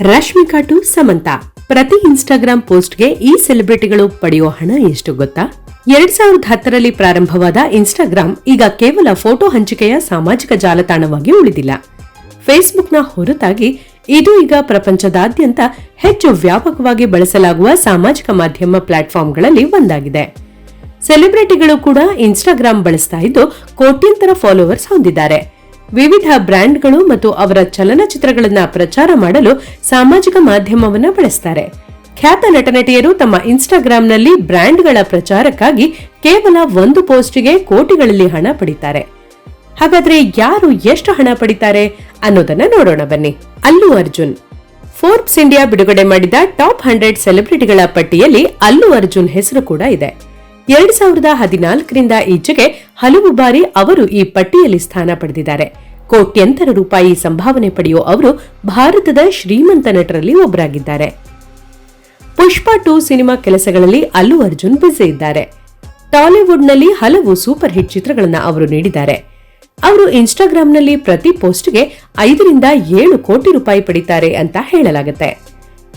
Rashmika to Samantha. ಪ್ರತಿ Instagram ಪೋಸ್ಟ್ಗೆ ಈ ಸೆಲೆಬ್ರಿಟಿಗಳು ಪಡೆಯುವ ಹಣ ಎಷ್ಟು ಗೊತ್ತಾ? ಎರಡ್ ಸಾವಿರದ ಹತ್ತರಲ್ಲಿ ಪ್ರಾರಂಭವಾದ ಇನ್ಸ್ಟಾಗ್ರಾಂ ಈಗ ಕೇವಲ ಫೋಟೋ ಹಂಚಿಕೆಯ ಸಾಮಾಜಿಕ ಜಾಲತಾಣವಾಗಿ ಉಳಿದಿಲ್ಲ. ಫೇಸ್ಬುಕ್ನ ಹೊರತಾಗಿ ಇದು ಈಗ ಪ್ರಪಂಚದಾದ್ಯಂತ ಹೆಚ್ಚು ವ್ಯಾಪಕವಾಗಿ ಬಳಸಲಾಗುವ ಸಾಮಾಜಿಕ ಮಾಧ್ಯಮ ಪ್ಲಾಟ್ಫಾರ್ಮ್ಗಳಲ್ಲಿ ಒಂದಾಗಿದೆ. ಸೆಲೆಬ್ರಿಟಿಗಳು ಕೂಡ ಇನ್ಸ್ಟಾಗ್ರಾಂ ಬಳಸ್ತಾ ಇದ್ದು ಕೋಟ್ಯಂತರ ಫಾಲೋವರ್ಸ್ ಹೊಂದಿದ್ದಾರೆ. ವಿವಿಧ ಬ್ರ್ಯಾಂಡ್ಗಳು ಮತ್ತು ಅವರ ಚಲನಚಿತ್ರಗಳನ್ನ ಪ್ರಚಾರ ಮಾಡಲು ಸಾಮಾಜಿಕ ಮಾಧ್ಯಮವನ್ನು ಬಳಸ್ತಾರೆ. ಖ್ಯಾತ ನಟನಟಿಯರು ತಮ್ಮ ಇನ್ಸ್ಟಾಗ್ರಾಂನಲ್ಲಿ ಬ್ರ್ಯಾಂಡ್ಗಳ ಪ್ರಚಾರಕ್ಕಾಗಿ ಕೇವಲ ಒಂದು ಪೋಸ್ಟ್ಗೆ ಕೋಟಿಗಳಲ್ಲಿ ಹಣ ಪಡಿತಾರೆ. ಹಾಗಾದ್ರೆ ಯಾರು ಎಷ್ಟು ಹಣ ಪಡಿತಾರೆ ಅನ್ನೋದನ್ನ ನೋಡೋಣ ಬನ್ನಿ. ಅಲ್ಲು ಅರ್ಜುನ್. ಫೋರ್ಬ್ಸ್ ಇಂಡಿಯಾ ಬಿಡುಗಡೆ ಮಾಡಿದ ಟಾಪ್ ಹಂಡ್ರೆಡ್ ಸೆಲೆಬ್ರಿಟಿಗಳ ಪಟ್ಟಿಯಲ್ಲಿ ಅಲ್ಲು ಅರ್ಜುನ್ ಹೆಸರು ಕೂಡ ಇದೆ. ಎರಡ್ ಸಾವಿರದ ಹದಿನಾಲ್ಕರಿಂದ ಈಚೆಗೆ ಹಲವು ಬಾರಿ ಅವರು ಈ ಪಟ್ಟಿಯಲ್ಲಿ ಸ್ಥಾನ ಪಡೆದಿದ್ದಾರೆ. ಕೋಟ್ಯಂತರ ರೂಪಾಯಿ ಸಂಭಾವನೆ ಪಡೆಯುವ ಅವರು ಭಾರತದ ಶ್ರೀಮಂತ ನಟರಲ್ಲಿ ಒಬ್ಬರಾಗಿದ್ದಾರೆ. ಪುಷ್ಪ ಟೂ ಸಿನಿಮಾ ಕೆಲಸಗಳಲ್ಲಿ ಅಲ್ಲು ಅರ್ಜುನ್ ಬ್ಯುಸಿ ಇದ್ದಾರೆ. ಟಾಲಿವುಡ್ನಲ್ಲಿ ಹಲವು ಸೂಪರ್ ಹಿಟ್ ಚಿತ್ರಗಳನ್ನು ಅವರು ನೀಡಿದ್ದಾರೆ. ಅವರು ಇನ್ಸ್ಟಾಗ್ರಾಂನಲ್ಲಿ ಪ್ರತಿ ಪೋಸ್ಟ್ಗೆ ಐದರಿಂದ ಏಳು ಕೋಟಿ ರೂಪಾಯಿ ಪಡಿತಾರೆ ಅಂತ ಹೇಳಲಾಗುತ್ತೆ.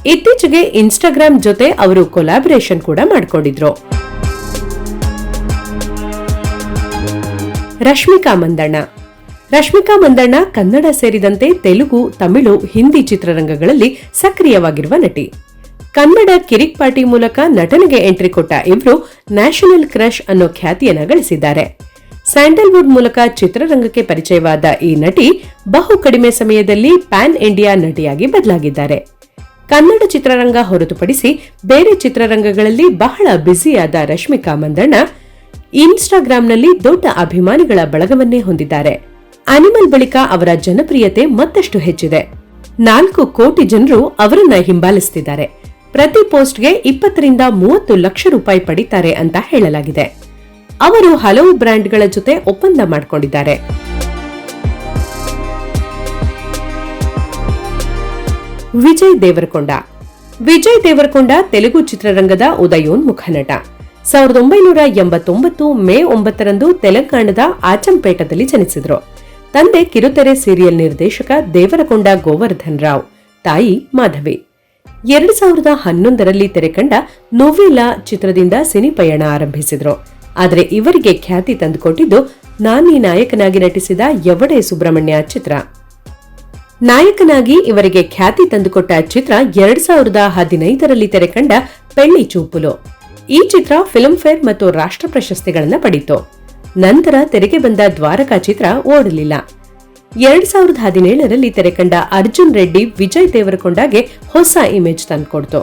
ಇತ್ತೀಚೆಗೆ ಇನ್ಸ್ಟಾಗ್ರಾಂ ಜೊತೆ ಅವರು ಕೊಲಾಬರೇಷನ್ ಕೂಡ ಮಾಡಿಕೊಂಡಿದ್ರು. ರಶ್ಮಿಕಾ ಮಂದಣ್ಣ. ರಶ್ಮಿಕಾ ಮಂದಣ್ಣ ಕನ್ನಡ ಸೇರಿದಂತೆ ತೆಲುಗು, ತಮಿಳು, ಹಿಂದಿ ಚಿತ್ರರಂಗಗಳಲ್ಲಿ ಸಕ್ರಿಯವಾಗಿರುವ ನಟಿ. ಕನ್ನಡ ಕಿರಿಕ್ ಪಾರ್ಟಿ ಮೂಲಕ ನಟನೆಗೆ ಎಂಟ್ರಿ ಕೊಟ್ಟ ಇವರು ನ್ಯಾಷನಲ್ ಕ್ರಶ್ ಅನ್ನೋ ಖ್ಯಾತಿಯನ್ನ ಗಳಿಸಿದ್ದಾರೆ. ಸ್ಯಾಂಡಲ್ವುಡ್ ಮೂಲಕ ಚಿತ್ರರಂಗಕ್ಕೆ ಪರಿಚಯವಾದ ಈ ನಟಿ ಬಹು ಕಡಿಮೆ ಸಮಯದಲ್ಲಿ ಪ್ಯಾನ್ ಇಂಡಿಯಾ ನಟಿಯಾಗಿ ಬದಲಾಗಿದ್ದಾರೆ. ಕನ್ನಡ ಚಿತ್ರರಂಗ ಹೊರತುಪಡಿಸಿ ಬೇರೆ ಚಿತ್ರರಂಗಗಳಲ್ಲಿ ಬಹಳ ಬ್ಯುಸಿಯಾದ ರಶ್ಮಿಕಾ ಮಂದಣ್ಣ ಇನ್ಸ್ಟಾಗ್ರಾಂನಲ್ಲಿ ದೊಡ್ಡ ಅಭಿಮಾನಿಗಳ ಬಳಗವನ್ನೇ ಹೊಂದಿದ್ದಾರೆ. ಅನಿಮಲ್ ಬಳಿಕ ಅವರ ಜನಪ್ರಿಯತೆ ಮತ್ತಷ್ಟು ಹೆಚ್ಚಿದೆ. ನಾಲ್ಕು ಕೋಟಿ ಜನರು ಅವರನ್ನ ಹಿಂಬಾಲಿಸುತ್ತಿದ್ದಾರೆ ಪ್ರತಿ ಪೋಸ್ಟ್ಗೆ ಇಪ್ಪತ್ತರಿಂದ ಮೂವತ್ತು ಲಕ್ಷ ರೂಪಾಯಿ ಪಡಿತಾರೆ ಅಂತ ಹೇಳಲಾಗಿದೆ. ಅವರು ಹಲವು ಬ್ರ್ಯಾಂಡ್ಗಳ ಜೊತೆ ಒಪ್ಪಂದ ಮಾಡಿಕೊಂಡಿದ್ದಾರೆ. ವಿಜಯ್ ದೇವರಕೊಂಡ. ವಿಜಯ್ ದೇವರಕೊಂಡ ತೆಲುಗು ಚಿತ್ರರಂಗದ ಉದಯೋನ್ಮುಖ ನಟ. ಸಾವಿರದ ಒಂಬೈನೂರ ಎಂಬತ್ತೊಂಬತ್ತು ಮೇ ಒಂಬತ್ತರಂದು ತೆಲಂಗಾಣದ ಆಚಂಪೇಟದಲ್ಲಿ ಜನಿಸಿದರು. ತಂದೆ ಕಿರುತೆರೆ ಸೀರಿಯಲ್ ನಿರ್ದೇಶಕ ದೇವರಕೊಂಡ ಗೋವರ್ಧನ್ ರಾವ್, ತಾಯಿ ಮಾಧವಿ. ಎರಡು ಸಾವಿರದ ಹನ್ನೊಂದರಲ್ಲಿ ತೆರೆಕಂಡ ನೋವಿಲಾ ಚಿತ್ರದಿಂದ ಸಿನಿ ಪಯಣ ಆರಂಭಿಸಿದ್ರು. ಆದರೆ ಇವರಿಗೆ ಖ್ಯಾತಿ ತಂದುಕೊಟ್ಟಿದ್ದು ನಾನಿ ನಾಯಕನಾಗಿ ನಟಿಸಿದ ಯವಡೆ ಸುಬ್ರಹ್ಮಣ್ಯ ಚಿತ್ರ. ನಾಯಕನಾಗಿ ಇವರಿಗೆ ಖ್ಯಾತಿ ತಂದುಕೊಟ್ಟ ಚಿತ್ರ ಎರಡ್ ಸಾವಿರದ ಹದಿನೈದರಲ್ಲಿ ತೆರೆಕಂಡ ಪೆಳ್ಳಿ ಚೂಪುಲು. ಈ ಚಿತ್ರ ಫಿಲ್ಮ್ ಫೇರ್ ಮತ್ತು ರಾಷ್ಟ್ರ ಪ್ರಶಸ್ತಿಗಳನ್ನು ಪಡೆಯಿತು ನಂತರ ತೆರೆಗೆ ಬಂದ ದ್ವಾರಕಾ ಚಿತ್ರ ಓಡಲಿಲ್ಲ. ಎರಡ್ ಸಾವಿರದ ಹದಿನೇಳರಲ್ಲಿ ತೆರೆಕಂಡ ಅರ್ಜುನ್ ರೆಡ್ಡಿ, ವಿಜಯ್ ದೇವರಕೊಂಡಾಗೆ ಹೊಸ ಇಮೇಜ್ ತಂದುಕೊಡ್ತು.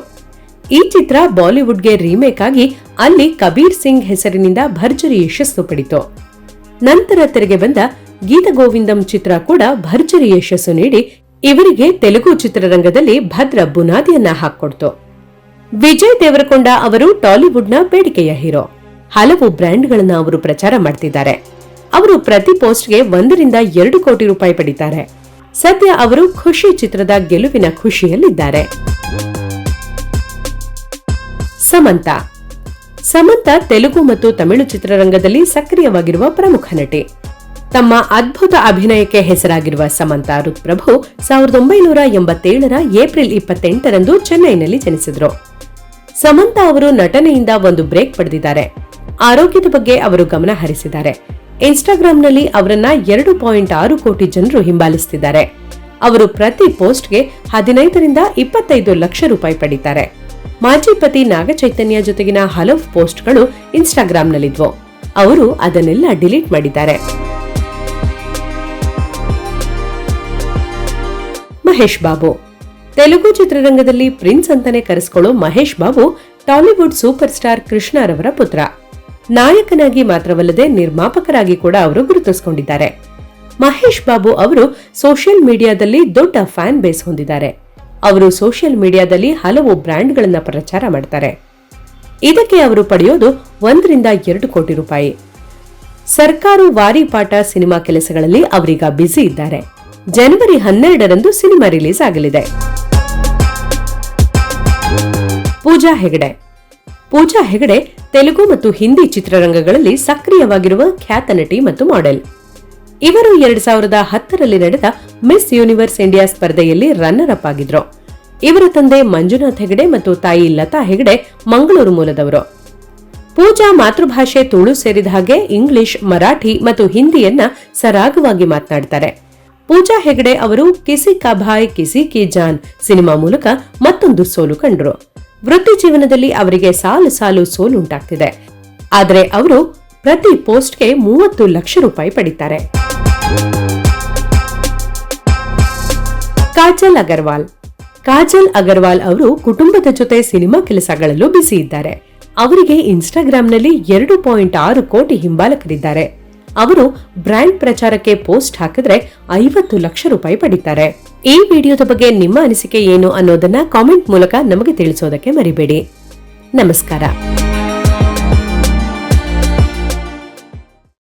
ಈ ಚಿತ್ರ ಬಾಲಿವುಡ್ಗೆ ರೀಮೇಕ್ ಆಗಿ ಅಲ್ಲಿ ಕಬೀರ್ ಸಿಂಗ್ ಹೆಸರಿನಿಂದ ಭರ್ಜರಿ ಯಶಸ್ಸು ಪಡಿತು. ನಂತರ ತೆರೆಗೆ ಬಂದ ಗೀತ ಗೋವಿಂದಂ ಚಿತ್ರ ಕೂಡ ಭರ್ಜರಿ ಯಶಸ್ಸು ನೀಡಿ, ಇವರಿಗೆ ತೆಲುಗು ಚಿತ್ರರಂಗದಲ್ಲಿ ಭದ್ರ ಬುನಾದಿಯನ್ನ ಹಾಕೊಡ್ತು ವಿಜಯ್ ದೇವರಕೊಂಡ ಅವರು ಟಾಲಿವುಡ್ನ ಬೇಡಿಕೆಯ ಹೀರೋ. ಹಲವು ಬ್ರ್ಯಾಂಡ್ಗಳನ್ನ ಅವರು ಪ್ರಚಾರ ಮಾಡ್ತಿದ್ದಾರೆ. ಅವರು ಪ್ರತಿ ಪೋಸ್ಟ್ಗೆ ಒಂದರಿಂದ ಎರಡು ಕೋಟಿ ರೂಪಾಯಿ ಪಡಿತಾರೆ. ಸದ್ಯ ಅವರು ಖುಷಿ ಚಿತ್ರದ ಗೆಲುವಿನ ಖುಷಿಯಲ್ಲಿದ್ದಾರೆ. ಸಮಂತ. ಸಮಂತ ತೆಲುಗು ಮತ್ತು ತಮಿಳು ಚಿತ್ರರಂಗದಲ್ಲಿ ಸಕ್ರಿಯವಾಗಿರುವ ಪ್ರಮುಖ ನಟಿ. ತಮ್ಮ ಅದ್ಭುತ ಅಭಿನಯಕ್ಕೆ ಹೆಸರಾಗಿರುವ ಸಮಂತ ರುತ್ಪ್ರಭು ಸಾವಿರದ ಒಂಬೈನೂರ ಎಂಬತ್ತೇಳರ ಏಪ್ರಿಲ್ ಇಪ್ಪತ್ತೆಂಟರಂದು ಚೆನ್ನೈನಲ್ಲಿ ಜನಿಸಿದ್ರು. ಸಮಂತ ಅವರು ನಟನೆಯಿಂದ ಒಂದು ಬ್ರೇಕ್ ಪಡೆದಿದ್ದಾರೆ. ಆರೋಗ್ಯದ ಬಗ್ಗೆ ಅವರು ಗಮನ ಹರಿಸಿದ್ದಾರೆ. ಇನ್ಸ್ಟಾಗ್ರಾಂನಲ್ಲಿ ಅವರನ್ನ ಎರಡು ಪಾಯಿಂಟ್ ಆರು ಕೋಟಿ ಜನರು ಹಿಂಬಾಲಿಸುತ್ತಿದ್ದಾರೆ ಅವರು ಪ್ರತಿ ಪೋಸ್ಟ್ಗೆ ಹದಿನೈದರಿಂದ ಇಪ್ಪತ್ತೈದು ಲಕ್ಷ ರೂಪಾಯಿ ಪಡೀತಾರೆ. ಮಾಜಿ ಪತಿ ನಾಗಚೈತನ್ಯ ಜೊತೆಗಿನ ಹಲವು ಪೋಸ್ಟ್ಗಳು ಇನ್ಸ್ಟಾಗ್ರಾಂನಲ್ಲಿದ್ವು. ಅವರು ಅದನ್ನೆಲ್ಲ ಡಿಲೀಟ್ ಮಾಡಿದ್ದಾರೆ. ಮಹೇಶ್ ಬಾಬು ತೆಲುಗು ಚಿತ್ರರಂಗದಲ್ಲಿ ಪ್ರಿನ್ಸ್ ಅಂತಾನೆ ಕರೆಸಿಕೊಳ್ಳೋ Mahesh Babu Tollywood super star ಕೃಷ್ಣರವರ ಪುತ್ರ. ನಾಯಕನಾಗಿ ಮಾತ್ರವಲ್ಲದೆ ನಿರ್ಮಾಪಕರಾಗಿ ಕೂಡ ಅವರು ಗುರುತಿಸಿಕೊಂಡಿದ್ದಾರೆ. ಮಹೇಶ್ ಬಾಬು ಅವರು ಸೋಷಿಯಲ್ ಮೀಡಿಯಾದಲ್ಲಿ ದೊಡ್ಡ ಫ್ಯಾನ್ ಬೇಸ್ ಹೊಂದಿದ್ದಾರೆ. ಅವರು ಸೋಷಿಯಲ್ ಮೀಡಿಯಾದಲ್ಲಿ ಹಲವು ಬ್ರ್ಯಾಂಡ್ಗಳನ್ನ ಪ್ರಚಾರ ಮಾಡ್ತಾರೆ. ಇದಕ್ಕೆ ಅವರು ಪಡೆಯೋದು ಒಂದರಿಂದ ಎರಡು ಕೋಟಿ ರೂಪಾಯಿ. ಸರ್ಕಾರು ವಾರಿ ಪಾಠ ಸಿನಿಮಾ ಕೆಲಸಗಳಲ್ಲಿ ಅವರೀಗ ಬ್ಯುಸಿ ಇದ್ದಾರೆ. ಜನವರಿ ಹನ್ನೆರಡರಂದು ಸಿನಿಮಾ ರಿಲೀಸ್ ಆಗಲಿದೆ. ಪೂಜಾ ಹೆಗಡೆ. ಪೂಜಾ ಹೆಗಡೆ ತೆಲುಗು ಮತ್ತು ಹಿಂದಿ ಚಿತ್ರರಂಗಗಳಲ್ಲಿ ಸಕ್ರಿಯವಾಗಿರುವ ಖ್ಯಾತ ನಟಿ ಮತ್ತು ಮಾಡೆಲ್. ಇವರು ಎರಡ್ ಸಾವಿರದ ಹತ್ತರಲ್ಲಿ ನಡೆದ ಮಿಸ್ ಯೂನಿವರ್ಸ್ ಇಂಡಿಯಾ ಸ್ಪರ್ಧೆಯಲ್ಲಿ ರನ್ನರ್ ಅಪ್ ಆಗಿದ್ರು. ಇವರ ತಂದೆ ಮಂಜುನಾಥ್ ಹೆಗಡೆ ಮತ್ತು ತಾಯಿ ಲತಾ ಹೆಗಡೆ ಮಂಗಳೂರು ಮೂಲದವರು. ಪೂಜಾ ಮಾತೃಭಾಷೆ ತುಳು ಸೇರಿದ ಹಾಗೆ ಇಂಗ್ಲಿಷ್, ಮರಾಠಿ ಮತ್ತು ಹಿಂದಿಯನ್ನ ಸರಾಗವಾಗಿ ಮಾತನಾಡ್ತಾರೆ. ಪೂಜಾ ಹೆಗಡೆ ಅವರು ಕಿಸಿ ಕಾ ಭಾಯ್, ಕಿಸಿ ಕಿ ಜಾನ್ ಸಿನಿಮಾ ಮೂಲಕ ಮತ್ತೊಂದು ಸೋಲು ಕಂಡರು. ವೃತ್ತಿ ಜೀವನದಲ್ಲಿ ಅವರಿಗೆ ಸಾಲು ಸಾಲು ಸೋಲು ಉಂಟಾಗ್ತಿದೆ. ಆದರೆ ಅವರು ಪ್ರತಿ ಪೋಸ್ಟ್ಗೆ ಮೂವತ್ತು ಲಕ್ಷ ರೂಪಾಯಿ ಪಡಿತಾರೆ. ಕಾಜಲ್ ಅಗರ್ವಾಲ್. ಕಾಜಲ್ ಅಗರ್ವಾಲ್ ಅವರು ಕುಟುಂಬದ ಜೊತೆ ಸಿನಿಮಾ ಕೆಲಸಗಳಲ್ಲೂ ಬಿಸಿ ಇದ್ದಾರೆ. ಅವರಿಗೆ ಇನ್ಸ್ಟಾಗ್ರಾಂನಲ್ಲಿ ಎರಡು ಪಾಯಿಂಟ್ ಆರು ಕೋಟಿ ಹಿಂಬಾಲಕರಿದ್ದಾರೆ. ಅವರು ಬ್ರ್ಯಾಂಡ್ ಪ್ರಚಾರಕ್ಕೆ ಪೋಸ್ಟ್ ಹಾಕಿದ್ರೆ ಐವತ್ತು ಲಕ್ಷ ರೂಪಾಯಿ ಪಡಿತಾರೆ. ಈ ವಿಡಿಯೋದ ಬಗ್ಗೆ ನಿಮ್ಮ ಅನಿಸಿಕೆ ಏನು ಅನ್ನೋದನ್ನ ಕಾಮೆಂಟ್ ಮೂಲಕ ನಮಗೆ ತಿಳಿಸೋದಕ್ಕೆ ಮರಿಬೇಡಿ. ನಮಸ್ಕಾರ.